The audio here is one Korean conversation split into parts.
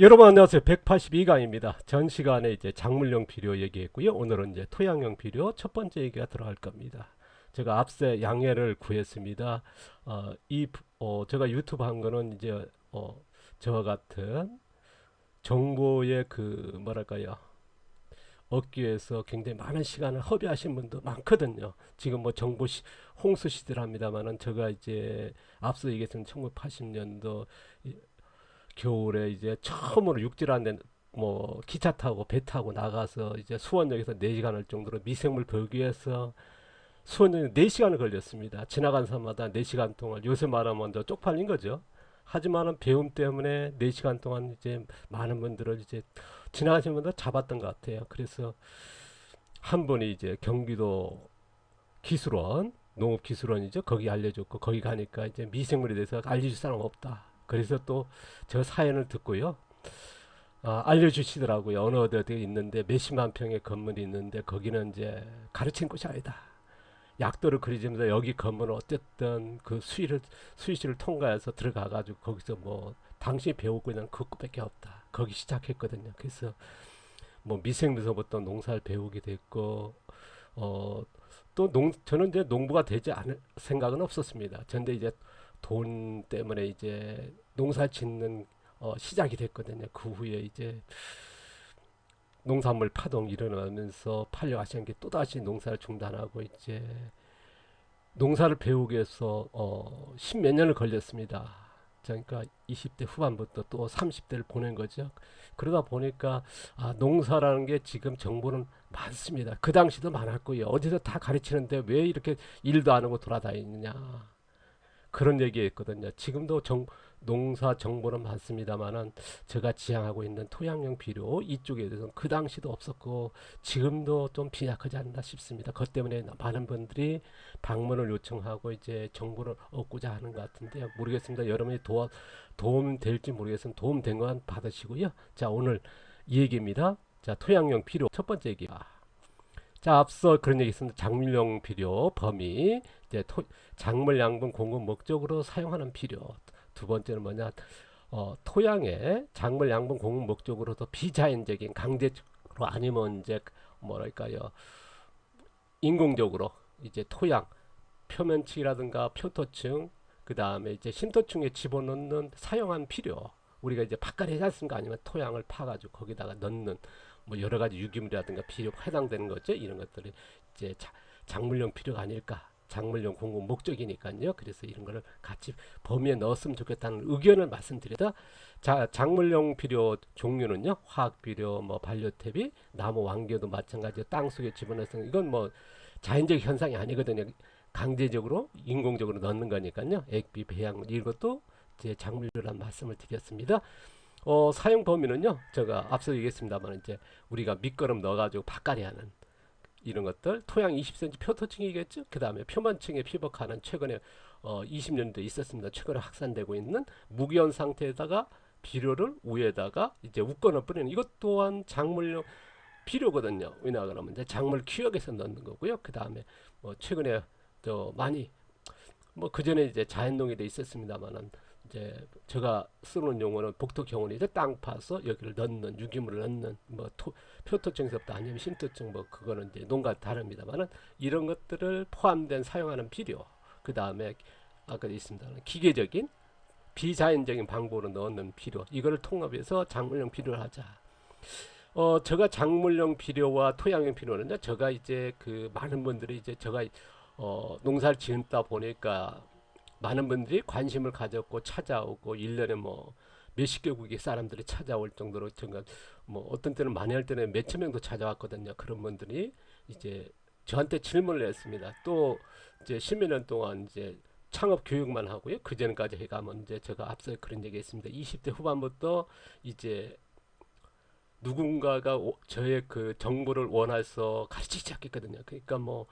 여러분 안녕하세요. 182강입니다. 전 시간에 이제 작물용 비료 얘기했고요. 오늘은 이제 토양용 비료 첫 번째 얘기가 들어갈 겁니다. 제가 앞서 양해를 구했습니다. 어, 이 어, 제가 유튜브 한 거는 이제 어, 저와 같은 정보의 그 뭐랄까요? 얻기 위해서 굉장히 많은 시간을 허비하신 분도 많거든요. 지금 뭐 정보 시, 홍수 시대랍니다만은 제가 이제 앞서 얘기했던 1980년도 겨울에 이제 처음으로 육지라는 뭐 기차 타고 배 타고 나가서 이제 수원역에서 4시간 할 정도로 미생물 보기 위해서 수원역에 4시간을 걸렸습니다. 지나간 사람마다 4시간 동안 요새 말하면 저 쪽팔린 거죠. 하지만은 배움 때문에 4시간 동안 이제 많은 분들을 이제 지나가신 분들 잡았던 것 같아요. 그래서 한 분이 이제 경기도 기술원 농업기술원이죠. 거기 알려줬고 거기 가니까 이제 미생물에 대해서 알려줄 사람 없다. 그래서 또 저 사연을 듣고요. 아, 알려주시더라고요. 어느 어디 있는데 몇십만 평의 건물이 있는데 거기는 이제 가르친 곳이 아니다. 약도를 그리면서 여기 건물은 어쨌든 그 수위를 수위실을 통과해서 들어가가지고 거기서 뭐 당신이 배우고 있는 그것밖에 없다. 거기 시작했거든요. 그래서 뭐 미생물서부터 농사를 배우게 됐고 어 또 농 저는 이제 농부가 되지 않을 생각은 없었습니다. 전데 이제 돈 때문에 이제 농사 짓는 어, 시작이 됐거든요. 그 후에 이제 농산물 파동 일어나면서 팔려 하시는 게 또다시 농사를 중단하고 이제 농사를 배우기 위해서 어, 십몇 년을 걸렸습니다. 그러니까 20대 후반부터 또 30대를 보낸 거죠. 그러다 보니까 아, 농사라는 게 지금 정보는 많습니다. 그 당시도 많았고요. 어디서 다 가르치는데 왜 이렇게 일도 안 하고 돌아다니느냐. 그런 얘기했거든요. 지금도 정, 농사 정보는 많습니다만은 제가 지향하고 있는 토양용 비료 이쪽에 대해서는 그 당시도 없었고 지금도 좀 빈약하지 않나 싶습니다. 그것 때문에 많은 분들이 방문을 요청하고 이제 정보를 얻고자 하는 것 같은데요. 모르겠습니다. 여러분이 도와, 도움 될지 모르겠으면 도움 된 건 받으시고요. 자 오늘 이 얘기입니다. 자 토양용 비료 첫 번째 얘기. 아. 자 앞서 그런 얘기 있습니다. 작물용 비료 범위 이제 토, 작물 양분 공급 목적으로 사용하는 비료. 두 번째는 뭐냐? 어, 토양에 작물 양분 공급 목적으로도 비자연적인 강제적으로 아니면 이제 뭐랄까요? 인공적으로 이제 토양 표면층이라든가 표토층 그 다음에 이제 심토층에 집어넣는 사용한 비료 우리가 이제 바깥에 하지 않습니까? 아니면 토양을 파가지고 거기다가 넣는 뭐 여러 가지 유기물이라든가 비료 해당되는 거죠. 이런 것들이 이제 자, 작물용 비료가 아닐까 작물용 공급 목적이니까요. 그래서 이런 거를 같이 범위에 넣었으면 좋겠다는 의견을 말씀드리다. 자, 작물용 비료 종류는요. 화학 비료, 뭐 반려태비, 나무 완개도 마찬가지로 땅 속에 집어넣어서 이건 뭐 자연적 현상이 아니거든요. 강제적으로 인공적으로 넣는 거니까요. 액비, 배양 이것도 제 작물류란 말씀을 드렸습니다. 어, 사용 범위는요. 제가 앞서 얘기했습니다만 이제 우리가 밑거름 넣어가지고 바깥에 하는 이런 것들 토양 20cm 표토층이겠죠. 그 다음에 표면층에 피복하는 최근에 어, 20년대 있었습니다. 최근에 확산되고 있는 무기현 상태에다가 비료를 위에다가 이제 웃건을 뿌리는 이것 또한 작물용 비료거든요. 왜냐 그러면 이제 작물 키역에서 넣는 거고요. 그 다음에 뭐 최근에 또 많이 뭐 그 전에 이제 자연농에도 있었습니다만은 이제 제가 쓰는 용어는 복토 경우는 이제 땅 파서 여기를 넣는 유기물을 넣는 뭐 토, 표토층에서부터 아니면 심토층 뭐 그거는 이제 농가 다릅니다만은 이런 것들을 포함된 사용하는 비료 그 다음에 아까 있습니다 기계적인 비자연적인 방법으로 넣는 비료 이거를 통합해서 작물용 비료를 하자. 어 제가 작물용 비료와 토양용 비료는요. 제가 이제 그 많은 분들이 이제 제가 어 농사를 지은다 보니까 많은 분들이 관심을 가졌고 찾아오고 일년에뭐 몇십 개국의 사람들이 찾아올 정도로 정말 뭐 어떤 때는 많이 할 때는 몇 천 명도 찾아왔거든요. 그런 분들이 이제 저한테 질문을 했습니다. 또 이제 십몇 년 동안 이제 창업 교육만 하고요. 그 전까지 해가면 이제 제가 앞서 그런 얘기 했습니다. 20대 후반부터 이제 누군가가 오, 저의 그 정보를 원해서 가르치기 시작했거든요. 그러니까 뭐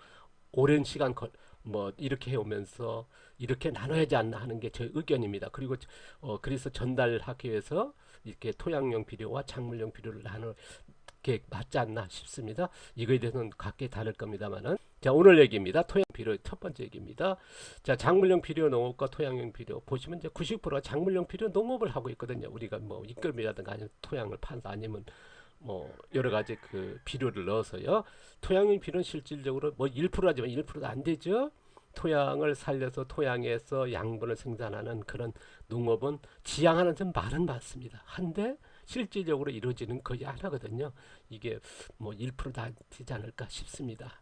오랜 시간 걸, 뭐 이렇게 해오면서 이렇게 나눠야지 않나 하는 게 제 의견입니다. 그리고 어 그래서 전달하기 위해서 이렇게 토양용 비료와 작물용 비료를 나눠 게 맞지 않나 싶습니다. 이거에 대해서는 각기 다를 겁니다만은 자 오늘 얘기입니다. 토양 비료 첫 번째 얘기입니다. 자 작물용 비료 농업과 토양용 비료 보시면 이제 90%가 작물용 비료 농업을 하고 있거든요. 우리가 뭐 이끌미라든가 아니면 토양을 판다 아니면 뭐 여러 가지 그 비료를 넣어서요. 토양용 비료는 실질적으로 뭐 1%라지만 1%도 안 되죠. 토양을 살려서 토양에서 양분을 생산하는 그런 농업은 지향하는 좀 말은 맞습니다. 한데 실질적으로 이루어지는 거의 안 하거든요. 이게 뭐 1%도 안 되지 않을까 싶습니다.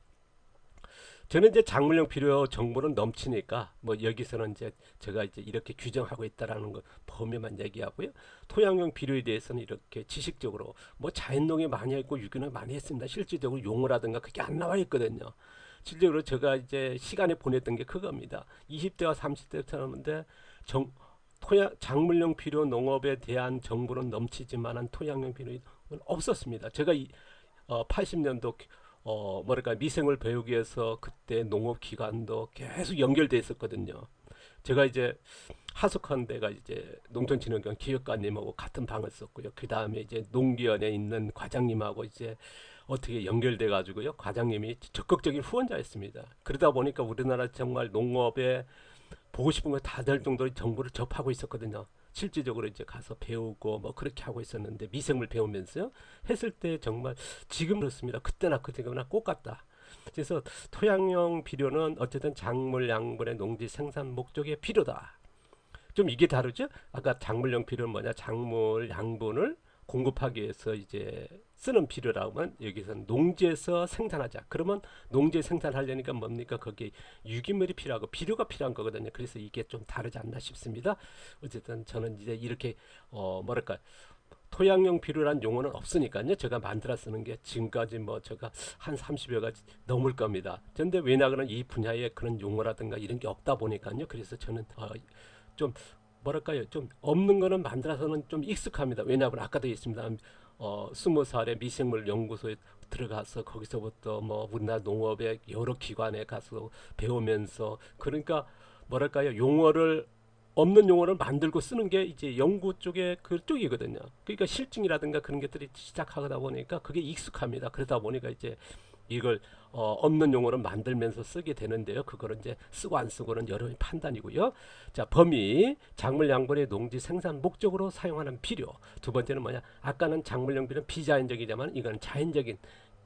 저는 이제 작물용 비료 정보는 넘치니까 뭐 여기서는 이제 제가 이제 이렇게 규정하고 있다라는 거 범위만 얘기하고요. 토양용 비료에 대해서는 이렇게 지식적으로 뭐 자연농에 많이 했고 유기농 많이 했습니다. 실질적으로 용어라든가 그게 안 나와 있거든요. 실제로 제가 이제 시간에 보냈던 게 그겁니다. 20대와 30대였는데 정 토양 작물용 비료 농업에 대한 정보는 넘치지만은 토양용 비료는 없었습니다. 제가 이 어, 80년도 어 뭐랄까 미생을 배우기 위해서 그때 농업 기관도 계속 연결돼 있었거든요. 제가 이제 하숙한 데가 이제 농촌진흥원 기획관님하고 같은 방을 썼고요. 그 다음에 이제 농기원에 있는 과장님하고 이제 어떻게 연결돼 가지고요. 과장님이 적극적인 후원자였습니다. 그러다 보니까 우리나라 정말 농업에 보고 싶은 거다될 정도로 정보를 접하고 있었거든요. 실질적으로 이제 가서 배우고 뭐 그렇게 하고 있었는데 미생물 배우면서요. 했을 때 정말 지금 그렇습니다. 그때나 그때나 똑같다. 그래서 토양용 비료는 어쨌든 작물 양분의 농지 생산 목적의 필요다. 좀 이게 다르죠? 아까 작물용 비료는 뭐냐? 작물 양분을 공급하기 위해서 이제 쓰는 비료라면 여기서는 농지에서 생산하자. 그러면 농지에 생산하려니까 뭡니까? 거기에 유기물이 필요하고 비료가 필요한 거거든요. 그래서 이게 좀 다르지 않나 싶습니다. 어쨌든 저는 이제 이렇게 어 뭐랄까 토양용 비료란 용어는 없으니까요. 제가 만들어 쓰는 게 지금까지 뭐 제가 한 30여 가지 넘을 겁니다. 그런데 왜냐하면 이 분야에 그런 용어라든가 이런 게 없다 보니까요. 그래서 저는 어, 좀 뭐랄까요 좀 없는 거는 만들어서는 좀 익숙합니다 왜냐하면 아까도 있습니다 어 스무 살에 미생물 연구소에 들어가서 거기서부터 뭐 우리나라 농업의 여러 기관에 가서 배우면서 그러니까 뭐랄까요 용어를 없는 용어를 만들고 쓰는 게 이제 연구 쪽의 그쪽이거든요. 그러니까 실증이라든가 그런 것들이 시작하다 보니까 그게 익숙합니다. 그러다 보니까 이제 이걸 어, 없는 용어를 만들면서 쓰게 되는데요. 그거는 이제 쓰고 안 쓰고는 여러분의 판단이고요. 자, 범위 작물 양분의 농지 생산 목적으로 사용하는 비료. 두 번째는 뭐냐? 아까는 작물용 비료는 비자연적이지만 이거는 자연적인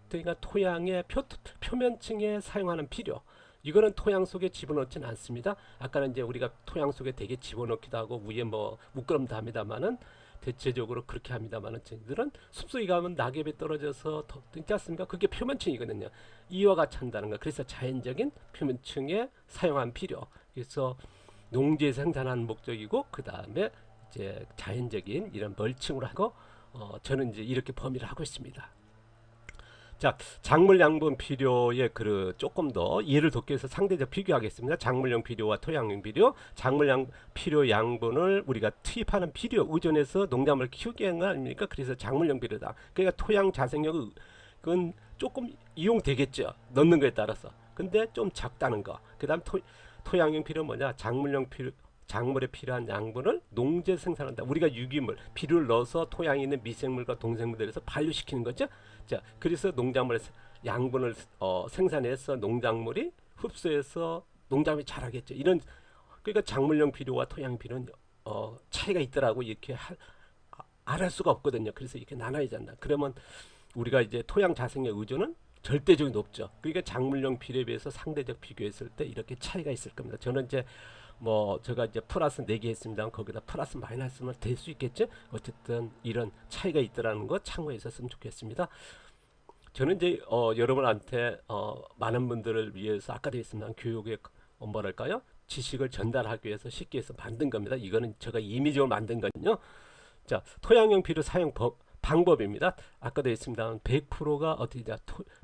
그러니까 토양의 표, 표면층에 사용하는 비료. 이거는 토양 속에 집어넣지는 않습니다. 아까는 이제 우리가 토양 속에 되게 집어넣기도 하고 위에 뭐 묶음도 합니다만은 대체적으로 그렇게 합니다만은 저희들은 숲속에 가면 낙엽이 떨어져서 더 있지 않습니까? 그게 표면층이거든요. 이와 같이 한다는 거. 그래서 자연적인 표면층에 사용한 비료. 그래서 농지에 생산하는 목적이고 그 다음에 이제 자연적인 이런 멀칭으로 하고 어, 저는 이제 이렇게 범위를 하고 있습니다. 자, 작물 양분 비료의 그 조금 더 이해를 돕기 위해서 상대적 비교하겠습니다. 작물용 비료와 토양용 비료, 작물양 비료 양분을 우리가 투입하는 비료 의존해서 하는 거 아닙니까? 그래서 작물용 비료다. 그러니까 토양 자생력은 조금 이용되겠죠. 넣는 거에 따라서. 근데 좀 작다는 거. 그다음 토 토양용 비료 뭐냐? 작물용 비료 작물에 필요한 양분을 농제 생산한다. 우리가 유기물, 비료를 넣어서 토양에 있는 미생물과 동생물들에서 반류시키는 거죠. 자, 그래서 농작물 양분을 어, 생산해서 농작물이 흡수해서 농작물이 자라겠죠. 이런 그러니까 작물용 비료와 토양 비료는 어, 차이가 있더라고 이렇게 할, 아, 알할 수가 없거든요. 그래서 이렇게 나눠야 된다. 그러면 우리가 이제 토양 자생의 의존은 절대적으로 높죠. 그러니까 작물용 비료에 비해서 상대적 비교했을 때 이렇게 차이가 있을 겁니다. 저는 이제 뭐 제가 이제 플러스 4개 했습니다. 거기다 플러스 마이너스는 될수 있겠죠. 어쨌든 이런 차이가 있더라는 거 참고해 셨으면 좋겠습니다. 저는 이제 어, 여러분한테 어, 많은 분들을 위해서 아까도 했습니다. 교육의 어, 뭐랄까요? 지식을 전달하기 위해서 쉽게 해서 만든 겁니다. 이거는 제가 임의적으로 만든 거는요. 자, 토양용 비료 사용 법 방법입니다. 아까도 했습니다. 100%가 어떻게 돼?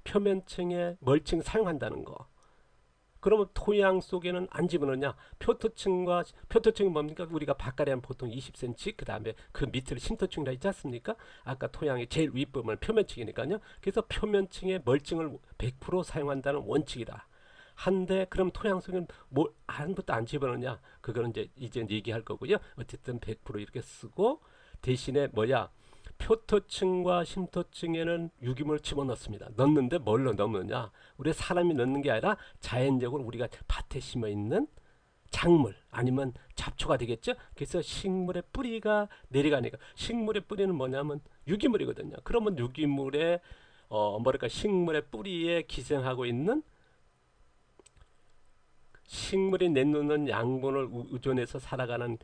표면층에 멀칭 사용한다는 거. 그러면 토양 속에는 안 집어넣냐? 표토층과 표토층이 뭡니까? 우리가 바깥에 한 보통 20cm 그 다음에 그 밑을 심토층이라 있지 않습니까? 아까 토양의 제일 윗부분은 표면층이니까요. 그래서 표면층의 멀층을 100% 사용한다는 원칙이다. 한데 그럼 토양 속에는 뭐 아무것도 안 집어넣냐? 그거는 이제 이제 얘기할 거고요. 어쨌든 100% 이렇게 쓰고 대신에 뭐야? 표토층과 심토층에는 유기물을 집어넣습니다. 넣는데 뭘로 넣느냐? 우리 사람이 넣는 게 아니라 자연적으로 우리가 밭에 심어 있는 작물 아니면 잡초가 되겠죠. 그래서 식물의 뿌리가 내려가니까 식물의 뿌리는 뭐냐면 유기물이거든요. 그러면 유기물의 어 뭐랄까 식물의 뿌리에 기생하고 있는 식물이 내놓는 양분을 우- 의존해서 살아가는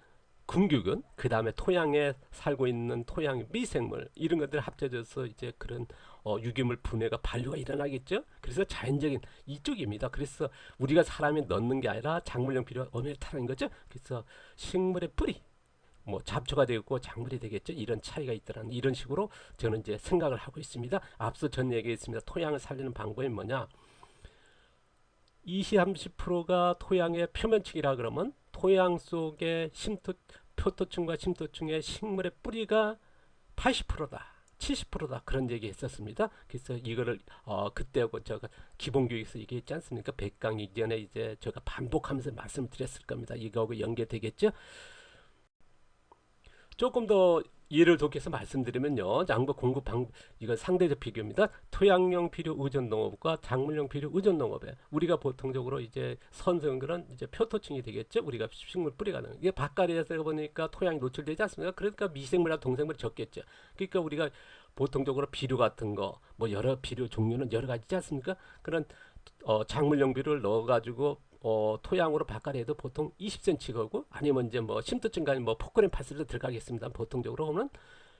군규균, 그 다음에 토양에 살고 있는 토양 미생물 이런 것들 합쳐져서 이제 그런 어, 유기물 분해가 반류가 일어나겠죠. 그래서 자연적인 이쪽입니다. 그래서 우리가 사람이 넣는 게 아니라 작물용 비료 타는 거죠. 그래서 식물의 뿌리, 뭐 잡초가 되고 작물이 되겠죠. 이런 차이가 있더라는 이런 식으로 저는 이제 생각을 하고 있습니다. 앞서 전 얘기했습니다. 토양을 살리는 방법이 뭐냐? 20, 30%가 토양의 표면층이라 그러면 토양 속에 심토, 표토층과 심토층의 식물의 뿌리가 80%다. 70%다 그런 얘기 했었습니다. 그래서 이거를 어 그때하고 제가 기본 교육에서 얘기했지 않습니까? 100강 이전에 이제 제가 반복하면서 말씀을 드렸을 겁니다. 이거하고 연계되겠죠? 조금 더 이해를 돕기 위해서 말씀드리면요. 양부 공급 방 이건 상대적 비교입니다. 토양용 필요 의존 농업과 작물용 필요 의존 농업에 우리가 보통적으로 이제 선성들은 이제 표토층이 되겠죠. 우리가 식물 뿌리가 는 이게 바깥에서 보니까 토양이 노출되지 않습니까? 그러니까 미생물이나 동생물이 적겠죠. 그러니까 우리가 보통적으로 비료 같은 거 뭐 여러 비료 종류는 여러 가지지 않습니까? 그런 어, 작물용 비료를 넣어가지고 어, 토양으로 바깥에도 보통 20cm고 아니면 이제 뭐 심도증 간뭐 포크레인 파스도 들어가겠습니다. 보통적으로 보면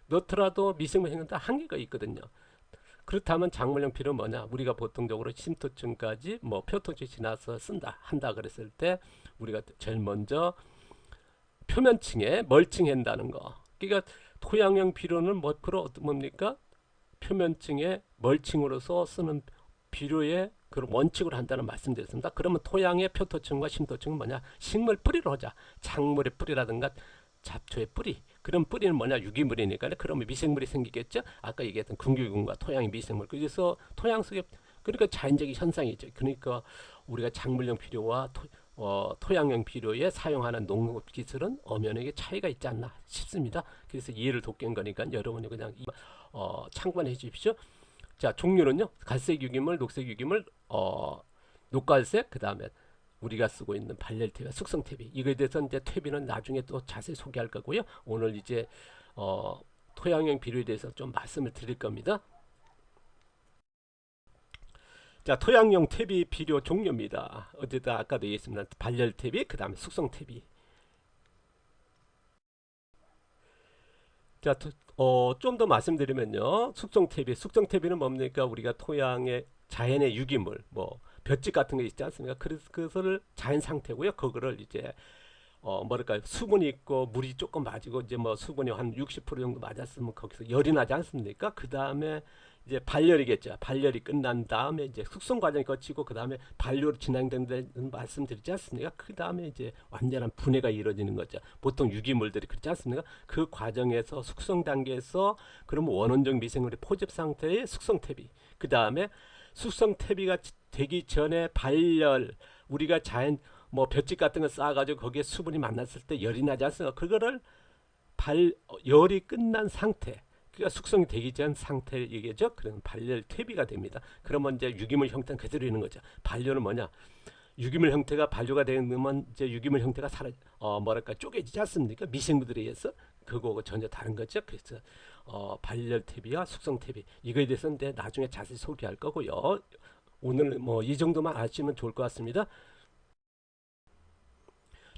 넣더라도 미생물 생성도 한계가 있거든요. 그렇다면 작물용 비료 뭐냐? 우리가 보통적으로 심토층까지 뭐 표토층 지나서 쓴다 한다 그랬을 때 우리가 제일 먼저 표면층에 멀칭한다는 거. 그러니까 토양용 비료는 뭐 그로 뭡니까? 표면층에 멀칭으로서 쓰는 비료의 그런 원칙으로 한다는 말씀드렸습니다. 그러면 토양의 표토층과 심토층은 뭐냐? 식물 뿌리로 하자. 작물의 뿌리라든가 잡초의 뿌리. 그런 뿌리는 뭐냐? 유기물이니까 그러면 미생물이 생기겠죠? 아까 얘기했던 군규균과 토양의 미생물. 그래서 토양 속에 그러니까 자연적인 현상이죠. 그러니까 우리가 작물용 비료와 토, 어, 토양용 비료에 사용하는 농업 기술은 엄연하게 차이가 있지 않나 싶습니다. 그래서 이해를 돕기 위한 거니까 여러분이 그냥 이- 어, 참관해 주십시오. 자, 종류는요. 갈색 유기물, 녹색 유기물, 어, 녹갈색, 그 다음에 우리가 쓰고 있는 발열탭과 숙성탭이 이거에 대해서 이제 탭이는 나중에 또 자세히 소개할 거고요. 오늘 이제 어, 토양형 비료에 대해서 좀 말씀을 드릴 겁니다. 자, 토양용 탭이 비료 종류입니다. 어쨌든 아까도 얘기했습니다. 발열 탭이 그 다음에 숙성 탭이 자, 도- 어, 좀 더 말씀드리면요. 숙성 탭이 숙성 탭이는 뭡니까? 우리가 토양의 자연의 유기물, 뭐 볏짚 같은 게 있지 않습니까? 그래서 그것을 자연 상태고요. 그거를 이제 어 뭐랄까 수분이 있고 물이 조금 맞고 이제 뭐 수분이 한 60% 정도 맞았으면 거기서 열이 나지 않습니까? 그 다음에 이제 발열이겠죠. 발열이 끝난 다음에 이제 숙성 과정이 거치고 그 다음에 발효로 진행된다는 말씀드리지 않습니까? 그 다음에 이제 완전한 분해가 이루어지는 거죠. 보통 유기물들이 그렇지 않습니까? 그 과정에서 숙성 단계에서 그러면 원원적 미생물의 포집 상태의 숙성 태비. 그 다음에 숙성 태비가 되기 전에 발열 우리가 자연 뭐 볏짚 같은 거 쌓아가지고 거기에 수분이 만났을 때 열이 나지 않습니까? 그거를 발 어, 열이 끝난 상태. 그러니까 숙성이 되기 전 상태 얘기죠. 그러면 발열 퇴비가 됩니다. 그러면 이제 유기물 형태는 그대로 있는 거죠. 발열은 뭐냐? 유기물 형태가 발효가 되면 이제 유기물 형태가 사라 어 뭐랄까 쪼개지지 않습니까? 미생물들에 의해서 그거하고 전혀 다른 거죠. 그래서 어 발열 퇴비와 숙성 퇴비 이거에 대해서는 이제 나중에 자세히 소개할 거고요. 오늘 뭐 이 정도만 아시면 좋을 것 같습니다.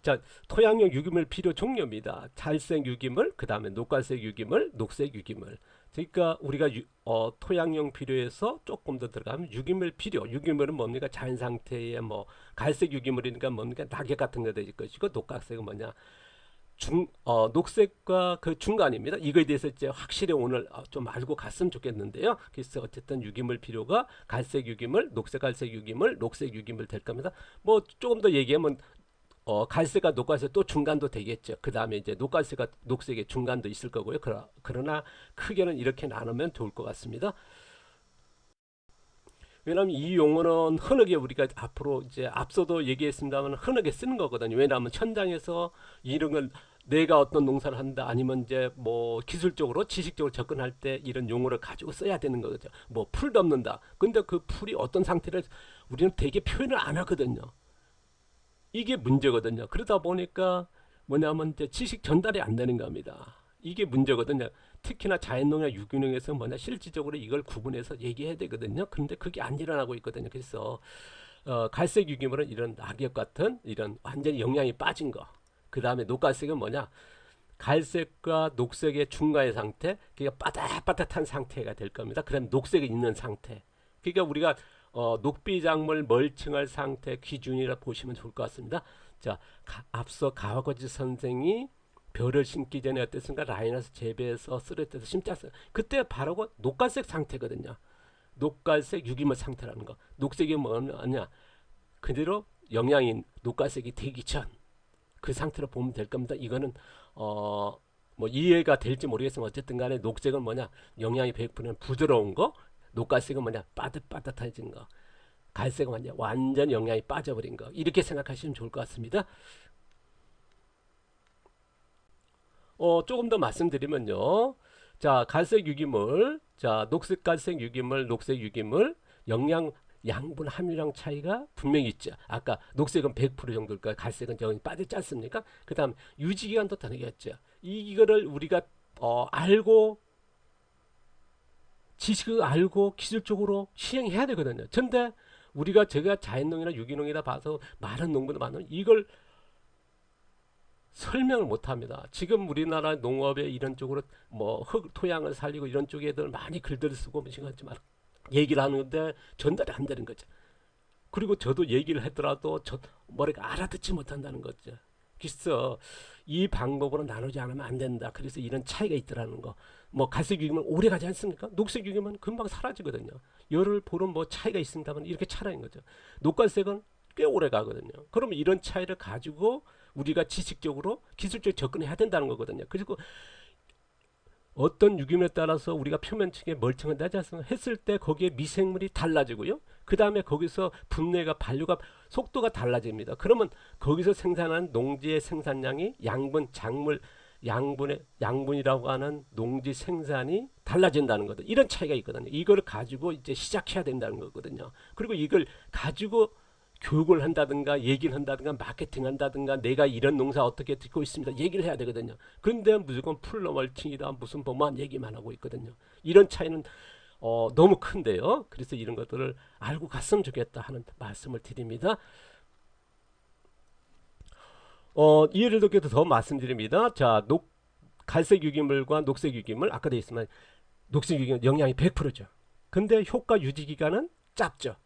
자, 토양용 유기물 필요 종류입니다. 갈색 유기물, 그 다음에 녹갈색 유기물, 녹색 유기물. 그러니까 우리가 유, 어, 토양용 비료에서 조금 더 들어가면 유기물 비료. 유기물은 뭡니까? 자연 상태의 뭐 갈색 유기물이니까 뭡니까? 낙엽 같은 거 될 것이고 녹갈색은 뭐냐? 중, 어, 녹색과 그 중간입니다. 이거에 대해서 이제 확실히 오늘 어, 좀 알고 갔으면 좋겠는데요. 그래서 어쨌든 유기물 비료가 갈색 유기물, 녹색 갈색 유기물, 녹색 유기물 될 겁니다. 뭐 조금 더 얘기하면 어, 갈색과 녹갈색 또 중간도 되겠죠. 그 다음에 이제 녹갈색과 녹색의 중간도 있을 거고요. 그러, 그러나 크게는 이렇게 나누면 좋을 것 같습니다. 왜냐하면 이 용어는 흔하게 우리가 앞으로 이제 앞서도 얘기했습니다만 흔하게 쓰는 거거든요. 왜냐하면 현장에서 이런 걸 내가 어떤 농사를 한다 아니면 이제 뭐 기술적으로 지식적으로 접근할 때 이런 용어를 가지고 써야 되는 거죠. 뭐 풀 덮는다. 근데 그 풀이 어떤 상태를 우리는 되게 표현을 안 하거든요. 이게 문제거든요. 그러다 보니까 뭐냐면 이제 지식 전달이 안 되는 겁니다. 이게 문제거든요. 특히나 자연농약 유기농에서 뭐냐 실질적으로 이걸 구분해서 얘기해야 되거든요. 그런데 그게 안 일어나고 있거든요. 그래서 어, 갈색 유기물은 이런 낙엽 같은 이런 완전히 영양이 빠진 거. 그 다음에 녹갈색은 뭐냐? 갈색과 녹색의 중간의 상태, 그러니까 빠듯빠듯한 상태가 될 겁니다. 그럼 녹색이 있는 상태. 그러니까 우리가 어, 녹비작물 멀칭할 상태 기준이라 보시면 좋을 것 같습니다. 자, 가, 앞서 가와거지 선생이 벼를 심기 전에 어땠습니까? 라인에서 재배해서 심지 않습니다. 그때 바로 녹갈색 상태거든요. 녹갈색 유기물 상태라는 거. 녹색이 뭐냐? 그대로 영양인 녹갈색이 되기 전 그 상태로 보면 될 겁니다. 이거는 어 뭐 이해가 될지 모르겠지만 어쨌든 간에 녹색은 뭐냐? 영양이 100%는 부드러운 거, 녹갈색은 뭐냐? 빠듯빠듯해진 거. 갈색은 뭐냐? 완전 영양이 빠져버린 거. 이렇게 생각하시면 좋을 것 같습니다. 어, 조금 더 말씀드리면요. 자, 갈색 유기물, 자, 녹색 갈색 유기물, 녹색 유기물, 영양 양분 함유량 차이가 분명히 있죠. 아까 녹색은 100% 정도일까, 갈색은 좀 빠지지 않습니까? 그다음 유지 기간도 다르겠죠. 이거를 우리가 어, 알고 지식을 알고 기술적으로 시행해야 되거든요. 근데 우리가 제가 자연농이나 유기농이다 봐서 많은 농부들 많은 이걸 설명을 못 합니다. 지금 우리나라 농업에 이런 쪽으로 뭐 흙, 토양을 살리고 이런 쪽에 들 많이 글들을 쓰고 하지만 얘기를 하는데 전달이 안 되는 거죠. 그리고 저도 얘기를 했더라도 저 머리가 알아듣지 못한다는 거죠. 그래서 이 방법으로 나누지 않으면 안 된다. 그래서 이런 차이가 있더라는 거. 뭐 갈색 유기면 오래 가지 않습니까? 녹색 유기면 금방 사라지거든요. 열을 보름 뭐 차이가 있습니다만 이렇게 차라인 거죠. 녹갈색은 꽤 오래 가거든요. 그러면 이런 차이를 가지고 우리가 지식적으로 기술적 접근해야 된다는 거거든요. 그리고 어떤 유기물에 따라서 우리가 표면층에 멀쩡한 나지 않습니까? 했을 때 거기에 미생물이 달라지고요. 그 다음에 거기서 분해가 반류가 속도가 달라집니다. 그러면 거기서 생산한 농지의 생산량이 양분, 작물, 양분의 양분이라고 하는 농지 생산이 달라진다는 거죠. 이런 차이가 있거든요. 이걸 가지고 이제 시작해야 된다는 거거든요. 그리고 이걸 가지고 교육을 한다든가 얘기를 한다든가 마케팅 한다든가 내가 이런 농사 어떻게 듣고 있습니다. 얘기를 해야 되거든요. 그런데 무조건 풀러멀칭이다 무슨 뭐만 얘기만 하고 있거든요. 이런 차이는 어, 너무 큰데요. 그래서 이런 것들을 알고 갔으면 좋겠다 하는 말씀을 드립니다. 어, 이해를 돕기 위해서 더 말씀드립니다. 자 녹, 갈색 유기물과 녹색 유기물. 아까 돼 있으면 녹색 유기물 영양이 100%죠. 근데 효과 유지 기간은 짧죠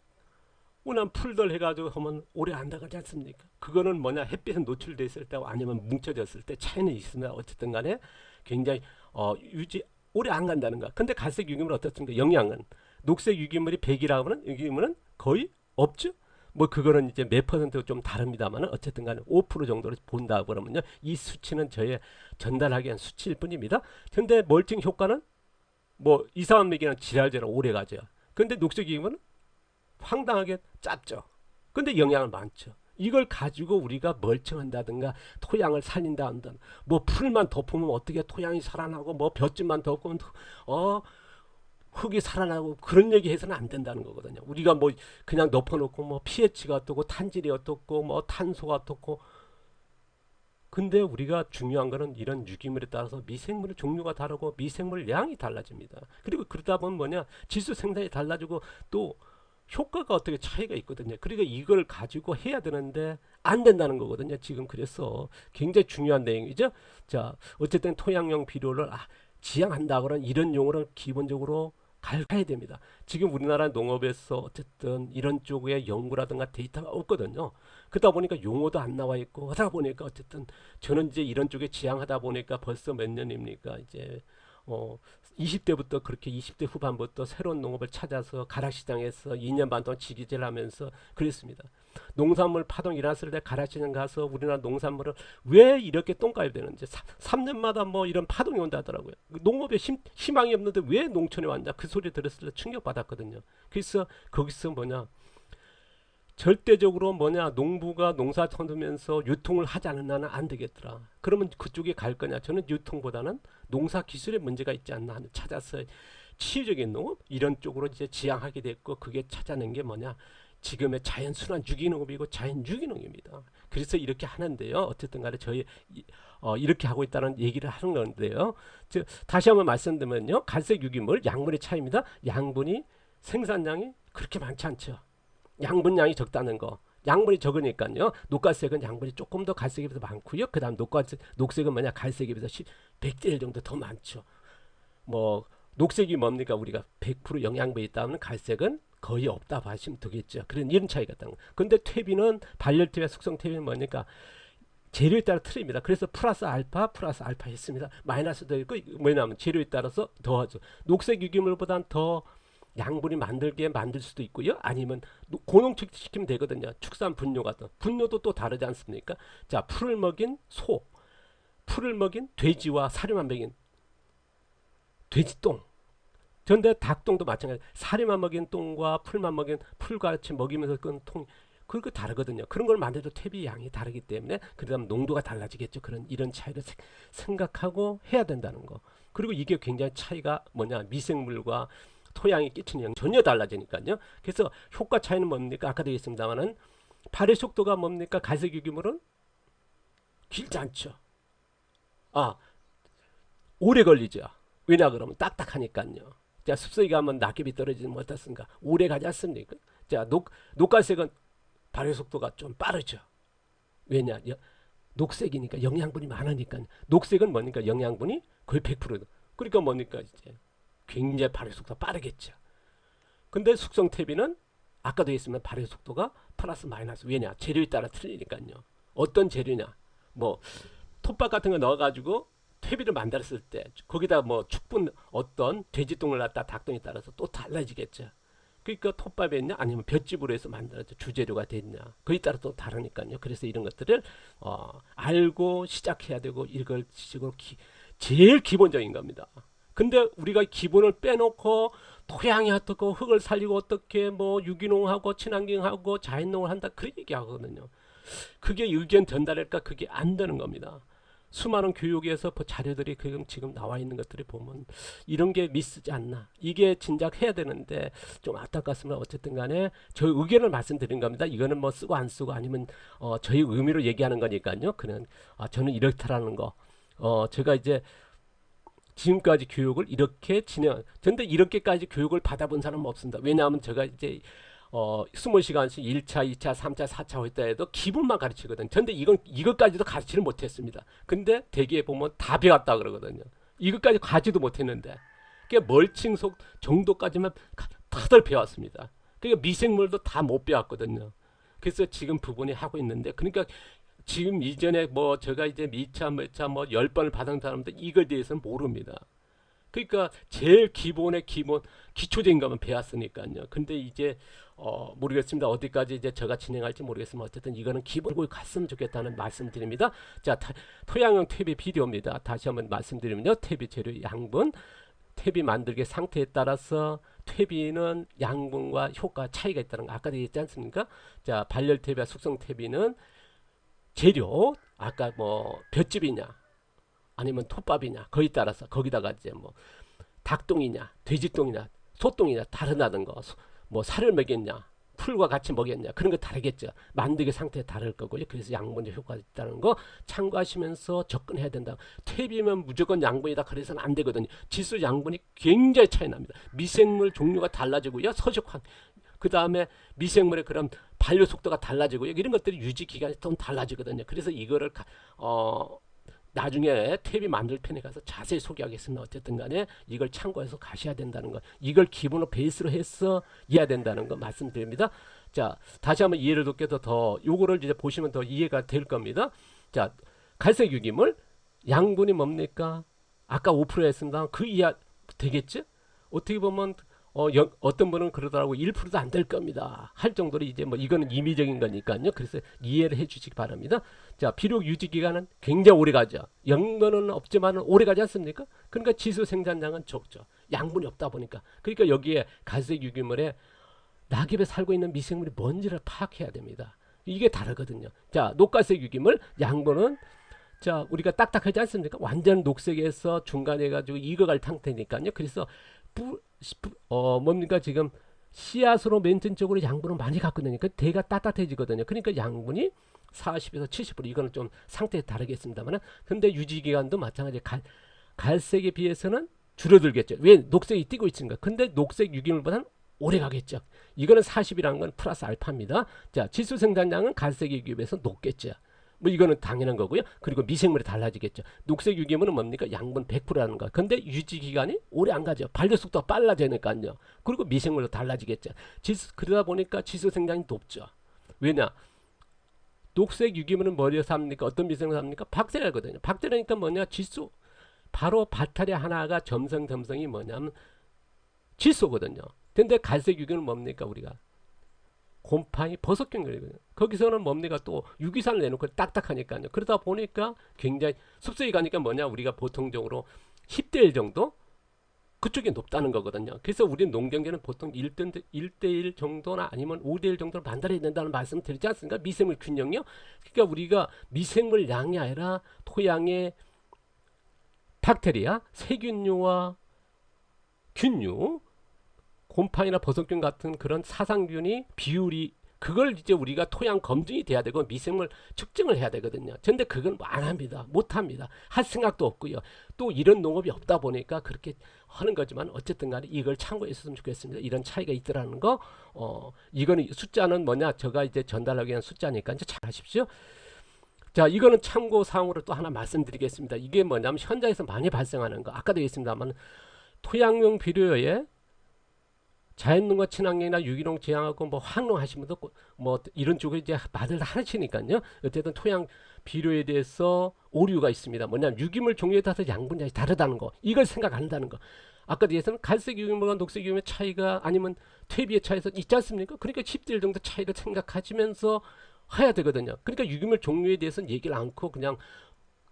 워낙 풀들 해가지고 하면 오래 안 나가지 않습니까? 그거는 뭐냐 햇빛에 노출돼 있을 때 아니면 뭉쳐졌을 때 차이는 있으나 어쨌든 간에 굉장히 어, 유지 오래 안 간다는 거. 근데 갈색 유기물 어떻습니까? 영양은 녹색 유기물이 100이라고 하면 유기물은 거의 없죠. 뭐 그거는 이제 몇 퍼센트 좀 다릅니다만은 어쨌든 간에 5% 정도로 본다 그러면요. 이 수치는 저의 전달하기 위한 수치일 뿐입니다. 근데 멀칭 효과는 뭐 이상한 얘기는 지랄지랄 오래 가죠. 근데 녹색 유기물은 황당하게 짧죠. 근데 영양은 많죠. 이걸 가지고 우리가 멀쩡한다든가 토양을 살린다 한다. 뭐 풀만 덮으면 어떻게 토양이 살아나고 뭐 볏짚만 덮으면 어 흙이 살아나고 그런 얘기 해서는 안 된다는 거거든요. 우리가 뭐 그냥 덮어놓고 뭐 pH가 어떻고 탄질이 어떻고 뭐 탄소가 어떻고 근데 우리가 중요한 거는 이런 유기물에 따라서 미생물의 종류가 다르고 미생물 양이 달라집니다. 그리고 그러다 보면 뭐냐 지수 생산이 달라지고 또 효과가 어떻게 차이가 있거든요. 그러니까 이걸 가지고 해야 되는데 안 된다는 거거든요. 지금 그래서 굉장히 중요한 내용이죠. 자, 어쨌든 토양용 비료를 아, 지향한다 그런 이런 용어를 기본적으로 갈아야 됩니다. 지금 우리나라 농업에서 어쨌든 이런 쪽의 연구라든가 데이터가 없거든요. 그러다 보니까 용어도 안 나와 있고 하다 보니까 어쨌든 저는 이제 이런 쪽에 지향하다 보니까 벌써 몇 년입니까? 이제 어 20대부터 그렇게 20대 후반부터 새로운 농업을 찾아서 가락시장에서 2년 반 동안 지기질 하면서 그랬습니다. 농산물 파동 일어났을 때 가락시장 가서 우리나라 농산물을 왜 이렇게 똥까야 되는지 3 년마다 뭐 이런 파동이 온다 하더라고요. 농업에 심, 희망이 없는데 왜 농촌에 왔냐 그 소리 들었을 때 충격받았거든요. 그래서 거기서 뭐냐 절대적으로 뭐냐 농부가 농사 터두면서 유통을 하지 않는 나는 안 되겠더라. 그러면 그쪽에 갈 거냐? 저는 유통보다는 농사 기술에 문제가 있지 않나 하는 찾아서 치유적인 농업 이런 쪽으로 이제 지향하게 됐고 그게 찾아낸 게 뭐냐? 지금의 자연 순환 유기농업이고 자연 유기농입니다. 그래서 이렇게 하는데요. 어쨌든 간에 저희 이- 어, 이렇게 하고 있다는 얘기를 하는 건데요. 즉 다시 한번 말씀드리면요. 갈색 유기물 양분의 차이입니다. 양분이 생산량이 그렇게 많지 않죠. 양분량이 적다는 거. 양분이 적으니까요. 녹갈색은 양분이 조금 더 갈색에 비해서 많고요. 그 다음 녹갈색 녹색은 뭐냐 갈색에 비해서 10, 100대 1 정도 더 많죠. 뭐 녹색이 뭡니까 우리가 100% 영양분이 있다면 갈색은 거의 없다 봐시면 되겠죠. 그런 이런 차이가 있다는 거. 근데 퇴비는 발열퇴비와 숙성 퇴비는 뭐니까 재료에 따라 틀립니다. 그래서 플러스 알파, 플러스 알파 했습니다. 마이너스도 있고 뭐냐면 재료에 따라서 더하죠. 녹색 유기물보다는 더 양분이 만들게 만들 수도 있고요. 아니면 노- 고농축 시키면 되거든요. 축산 분뇨 같은 분뇨도 또 다르지 않습니까? 자, 풀을 먹인 소, 풀을 먹인 돼지와 사료만 먹인 돼지똥. 그런데 닭똥도 마찬가지. 사료만 먹인 똥과 풀만 먹인 풀과 같이 먹이면서 끈 통, 그거 다르거든요. 그런 걸 만들어도 퇴비 양이 다르기 때문에 그다음 농도가 달라지겠죠. 그런 이런 차이를 생- 생각하고 해야 된다는 거. 그리고 이게 굉장히 차이가 뭐냐 미생물과 토양에 끼치는 영향 전혀 달라지니까요. 그래서 효과 차이는 뭡니까? 아까도 얘기했습니다만은 발의 속도가 뭡니까? 갈색 유기물은 길지 않죠. 아 오래 걸리죠. 왜냐 그러면 딱딱하니까요. 자 습성이가 하면 낙엽이 떨어지면 어떻습니까? 오래 가지 않습니까? 자 녹, 녹갈색은 발효 속도가 좀 빠르죠. 왜냐? 여- 녹색이니까 영양분이 많으니까. 녹색은 뭐니까 영양분이 거의 100%. 그러니까 뭐니까 이제 굉장히 발효 속도가 빠르겠죠. 근데 숙성 퇴비는 아까도 했으면 발효 속도가 플러스 마이너스 왜냐? 재료에 따라 틀리니까요. 어떤 재료냐? 뭐 톱밥 같은 거 넣어가지고 퇴비를 만들었을 때 거기다 뭐 축분 어떤 돼지똥을 갖다 닭똥에 따라서 또 달라지겠죠. 그러니까 톱밥이 있냐 아니면 볏짚으로 해서 만들어져 주재료가 됐냐 그에 따라 또 다르니까요. 그래서 이런 것들을 어, 알고 시작해야 되고 이걸 지금 기, 제일 기본적인 겁니다. 근데 우리가 기본을 빼놓고 토양이 어떻고 흙을 살리고 어떻게 뭐 유기농하고 친환경하고 자연농을 한다 그런 얘기 하거든요. 그게 의견 전달할까? 그게 안 되는 겁니다. 수많은 교육에서 그 자료들이 지금 지금 나와 있는 것들이 보면 이런 게 미스지 않나? 이게 진작 해야 되는데 좀 안타깝습니다. 어쨌든 간에 저희 의견을 말씀드린 겁니다. 이거는 뭐 쓰고 안 쓰고 아니면 어 저희 의미로 얘기하는 거니까요. 그는 아 저는 이렇다라는 거어 제가 이제 지금까지 교육을 이렇게 진행 근데 이렇게까지 교육을 받아본 사람은 없습니다 왜냐하면 제가 이제 어, 20시간씩 1차, 2차, 3차, 4차 했다 해도 기본만 가르치거든요. 근데 이건 이것까지도 가르치를 못 했습니다. 근데 대기에 보면 다 배웠다 그러거든요. 이것까지 가지도 못했는데. 그게 멀칭 속 정도까지만 가- 다들 배웠습니다. 그러니까 미생물도 다 못 배웠거든요. 그래서 지금 부분이 하고 있는데 그러니까 지금 이전에 뭐 제가 이제 2차, 몇차 뭐 10번을 받은 사람들 이걸 대해서는 모릅니다. 그러니까 제일 기본의 기본 기초적인 것만 배웠으니까요. 근데 이제 어 모르겠습니다. 어디까지 이제 제가 진행할지 모르겠지만 어쨌든 이거는 기본고 갔으면 좋겠다는 말씀드립니다. 자 타- 토양형 퇴비 비료입니다. 다시 한번 말씀드리면요. 퇴비 재료 양분 퇴비 만들기 상태에 따라서 퇴비는 양분과 효과 차이가 있다는 거 아까도 얘기했지 않습니까? 자 발열 퇴비와 숙성 퇴비는 재료 아까 뭐 볏짚이냐 아니면 톱밥이냐 거기 따라서 거기다가 이제 뭐 닭똥이냐 돼지똥이냐 소똥이냐 다르다는 거. 뭐 살을 먹였냐 풀과 같이 먹였냐 그런 거 다르겠죠. 만들기 상태 다를 거고요. 그래서 양분의 효과가 있다는 거 참고하시면서 접근해야 된다 퇴비면 무조건 양분이다 그래서는 안 되거든요. 지수 양분이 굉장히 차이 납니다. 미생물 종류가 달라지고요. 서식환 그 다음에 미생물의 그런 반려 속도가 달라지고요 이런 것들이 유지 기간이 좀 달라지거든요 그래서 이거를 가- 어 나중에 탭이 만들 편에 가서 자세히 소개하겠습니다. 어쨌든 간에 이걸 참고해서 가셔야 된다는 거. 이걸 기본으로 베이스로 해서 이해해야 된다는 거 말씀드립니다. 자, 다시 한번 이해를 돕게 더, 더 요거를 이제 보시면 더 이해가 될 겁니다. 자, 갈색 유기물 양분이 뭡니까? 아까 5% 했습니다. 그 이하 되겠지? 어떻게 보면 어, 영, 어떤 분은 그러더라고 1%도 안 될 겁니다. 할 정도로 이제 뭐 이거는 임의적인 거니까요. 그래서 이해를 해 주시기 바랍니다. 자, 비록 유지 기간은 굉장히 오래 가죠. 영면은 없지만 오래 가지 않습니까? 그러니까 지수 생산량은 적죠. 양분이 없다 보니까. 그러니까 여기에 갈색 유기물에 낙엽에 살고 있는 미생물이 뭔지를 파악해야 됩니다. 이게 다르거든요. 자, 녹갈색 유기물 양분은 자, 우리가 딱딱하지 않습니까? 완전 녹색에서 중간에 해가지고 익어갈 상태니까요. 그래서 뿌, 어, 뭡니까 지금 씨앗으로 맨chân 쪽으로 양분을 많이 갖거든요. 그 대가 따뜻해지거든요. 그러니까 양분이 40에서 70% 이거는 좀 상태에 다르겠습니다만은 근데 유지 기간도 마찬가지 갈 갈색에 비해서는 줄어들겠죠. 왜 녹색이 뛰고 있으니까. 근데 녹색 유기물보다는 오래 가겠죠. 이거는 40이라는 건 플러스 알파입니다. 자, 지수 생산량은 갈색 유기에 비해서 높겠죠. 뭐 이거는 당연한 거고요. 그리고 미생물이 달라지겠죠. 녹색 유기물은 뭡니까? 양분 100%라는 거. 근데 유지 기간이 오래 안 가죠. 발효 속도가 빨라지니까요. 그리고 미생물도 달라지겠죠. 지수 그러다 보니까 지수 생산이 높죠. 왜냐? 녹색 유기물은 뭐에서 삽니까? 어떤 미생물 삽니까? 박테리아거든요. 박테리아니까 뭐냐? 지수. 바로 바테리아 하나가 점성 점성이 뭐냐면 질소거든요. 근데 갈색 유기는 뭡니까 우리가 곰팡이 버섯균이거든요. 거기서는 뭡니까 또 유기산을 내놓고 딱딱하니까요. 그러다 보니까 굉장히 습성이 가니까 뭐냐 우리가 보통적으로 10대 1 정도 그쪽이 높다는 거거든요. 그래서 우리 농경계는 보통 1대, 1대1 정도나 아니면 5대1 정도로 만들어야 된다는 말씀 드리지 않습니까? 미생물 균형이요. 그러니까 우리가 미생물 양이 아니라 토양의 박테리아, 세균류와 균류, 곰팡이나 버섯균 같은 그런 사상균이 비율이 그걸 이제 우리가 토양 검증이 돼야 되고 미생물 측정을 해야 되거든요. 근데 그건 뭐안 합니다. 못 합니다. 할 생각도 없고요. 또 이런 농업이 없다 보니까 그렇게 하는 거지만 어쨌든 간에 이걸 참고해 줬으면 좋겠습니다. 이런 차이가 있더라는 거. 어, 이거는 숫자는 뭐냐? 제가 이제 전달하기 위한 숫자니까 이제 잘 하십시오. 자, 이거는 참고 사항으로 또 하나 말씀드리겠습니다. 이게 뭐냐면 현장에서 많이 발생하는 거. 아까도 얘기했습니다만 토양용 비료에 자연농과 친환경이나 유기농 지향하고 뭐 황농 하신 분도 꼭뭐 이런 쪽에 이제 말을 하시니까요. 어쨌든 토양 비료에 대해서 오류가 있습니다. 뭐냐면 유기물 종류에 따라서 양분량이 다르다는 거. 이걸 생각 안 한다는 거. 아까도 얘기했지만 갈색 유기물과 녹색 유기물의 차이가 아니면 퇴비의 차이에서 있지 않습니까? 그러니까 10대 1 정도 차이를 생각하시면서 해야 되거든요. 그러니까 유기물 종류에 대해서는 얘기를 않고 그냥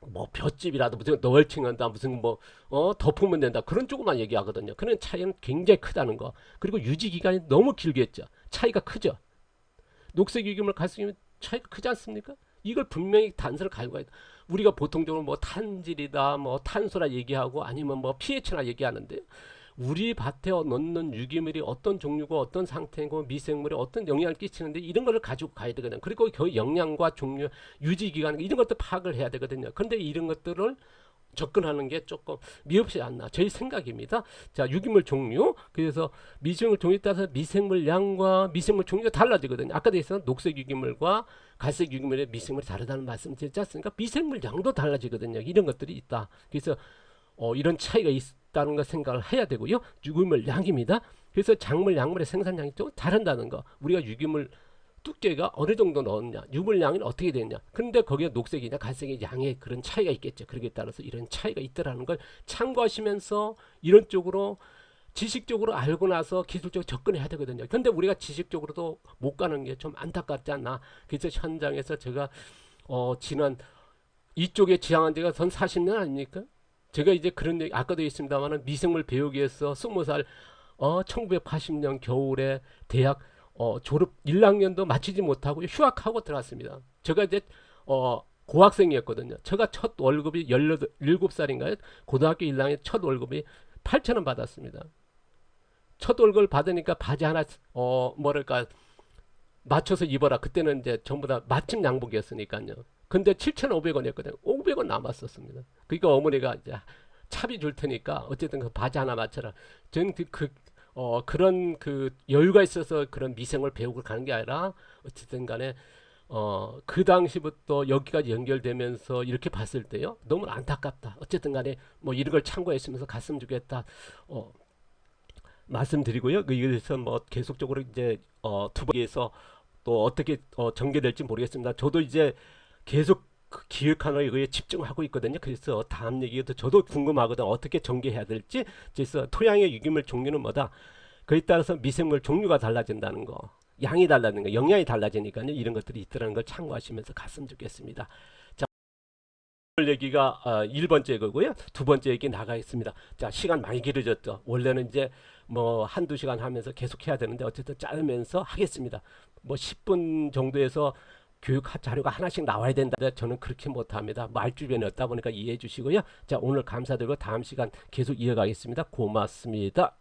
뭐 볏집이라도 무슨 널칭한다 무슨 뭐어 덮으면 된다 그런 쪽만 얘기하거든요. 그런 차이는 굉장히 크다는 거. 그리고 유지 기간이 너무 길겠죠. 차이가 크죠. 녹색 유기물 유기물 차이가 크지 않습니까? 이걸 분명히 단서를 돼. 우리가 보통적으로 뭐 탄질이다 뭐 탄소라 얘기하고 아니면 뭐 pH나 얘기하는데 우리 밭에 넣는 유기물이 어떤 종류고 어떤 상태고 미생물이 어떤 영향을 끼치는데 이런 거를 가지고 가야 되거든요. 그리고 그 영양과 종류, 유지 기간 이런 것도 파악을 해야 되거든요. 근데 이런 것들을 접근하는 게 조금 미흡지 않나 저희 생각입니다. 자 유기물 종류 그래서 미생물 종류에 따라서 미생물 양과 미생물 종류가 달라지거든요. 아까도 했던 녹색 유기물과 갈색 유기물의 미생물이 다르다는 말씀 드렸지 않습니까? 미생물 양도 달라지거든요. 이런 것들이 있다. 그래서 어, 이런 차이가 있 다는 걸 생각을 해야 되고요. 유기물 양입니다. 그래서 작물 양물의 생산량이 또 다른다는 거. 우리가 유기물 두께가 어느 정도 넣었냐, 유물량이 어떻게 되냐. 근데 거기에 녹색이냐 갈색의 양의 그런 차이가 있겠죠. 그러기에 따라서 이런 차이가 있더라는 걸 참고하시면서 이런 쪽으로 지식적으로 알고 나서 기술적으로 접근해야 되거든요. 근데 우리가 지식적으로도 못 가는 게 좀 안타깝지 않나. 그래서 현장에서 제가 어 지난 이쪽에 지향한 지가 전 40년 아닙니까? 제가 이제 그런 얘기 아까도 했습니다만은 미생물 배우기 위해서 20살 어 1980년 겨울에 대학 어 졸업 1학년도 마치지 못하고 휴학하고 들어갔습니다. 제가 이제 어 고학생이었거든요. 제가 첫 월급이 17살인가요? 고등학교 1학년 첫 월급이 8천 원 받았습니다. 첫 월급을 받으니까 바지 하나 어 뭐랄까 맞춰서 입어라. 그때는 이제 전부 다 맞춤 양복이었으니까요. 근데 7,500원이었거든요. 500원 남았었습니다. 그러니까 어머니가 이제 차비 줄 테니까 어쨌든 그 바지 하나 맞춰라. 저는 그, 그 어, 그런 그 여유가 있어서 그런 미생을 배우고 가는 게 아니라 어쨌든 간에 어, 그 당시부터 여기까지 연결되면서 이렇게 봤을 때요. 너무 안타깝다. 어쨌든 간에 뭐 이런 걸 참고했으면서 갔으면 좋겠다. 어, 말씀드리고요. 그 이것은 뭐 계속적으로 이제 어, 투벅에서 또 어떻게 어, 전개될지 모르겠습니다. 저도 이제 계속 그 기획하는 거에 집중하고 있거든요. 그래서 다음 얘기도 저도 궁금하거든. 어떻게 전개해야 될지. 그래서 토양의 유기물 종류는 뭐다. 그에 따라서 미생물 종류가 달라진다는 거. 양이 달라지는 거, 영양이 달라지니까요. 이런 것들이 있더라는 걸 참고하시면서 갔으면 좋겠습니다. 자, 오늘 얘기가 어, 1번째 거고요. 두 번째 얘기 나가겠습니다. 자, 시간 많이 길어졌죠. 원래는 이제 뭐 한두 시간 하면서 계속 해야 되는데 어쨌든 자르면서 하겠습니다. 뭐 10분 정도에서 교육 자료가 하나씩 나와야 된다. 저는 그렇게 못합니다. 말주변이 없다 보니까 이해해 주시고요. 자, 오늘 감사드리고 다음 시간 계속 이어가겠습니다. 고맙습니다.